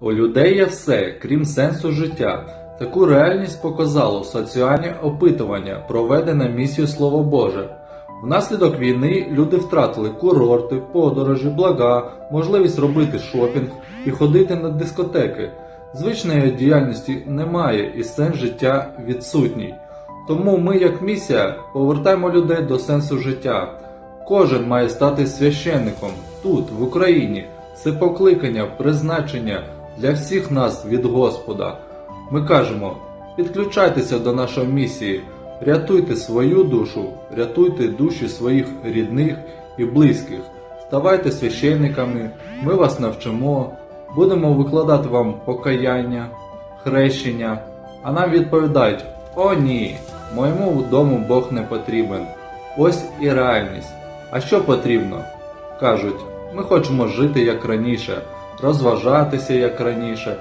У людей є все, крім сенсу життя. Таку реальність показало соціальне опитування, проведене місією Слово Боже. Внаслідок війни люди втратили курорти, подорожі, блага, можливість робити шопінг і ходити на дискотеки. Звичної діяльності немає і сенс життя відсутній. Тому ми, як місія, повертаємо людей до сенсу життя. Кожен має стати священником тут, в Україні. Це покликання, призначення для всіх нас від Господа. Ми кажемо: підключайтеся до нашої місії, рятуйте свою душу, рятуйте душі своїх рідних і близьких. Ставайте священниками, ми вас навчимо, будемо викладати вам покаяння, хрещення, а нам відповідають: О ні, моєму дому Бог не потрібен. Ось і реальність. А що потрібно? Кажуть, ми хочемо жити як раніше, розважатися як раніше,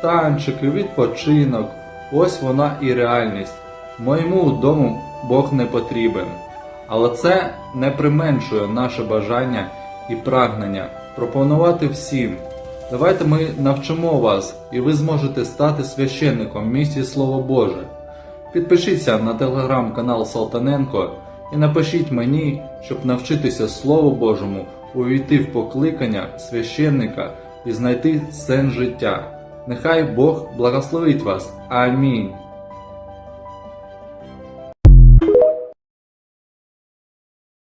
танчики, відпочинок. Ось вона і реальність. Моєму дому Бог не потрібен. Але це не применшує наше бажання і прагнення пропонувати всім. Давайте ми навчимо вас, і ви зможете стати священником місії Слово Боже. Підпишіться на телеграм-канал Салтаненко і напишіть мені, щоб навчитися Слову Божому, увійти в покликання священника і знайти сенс життя. Нехай Бог благословить вас. Амінь.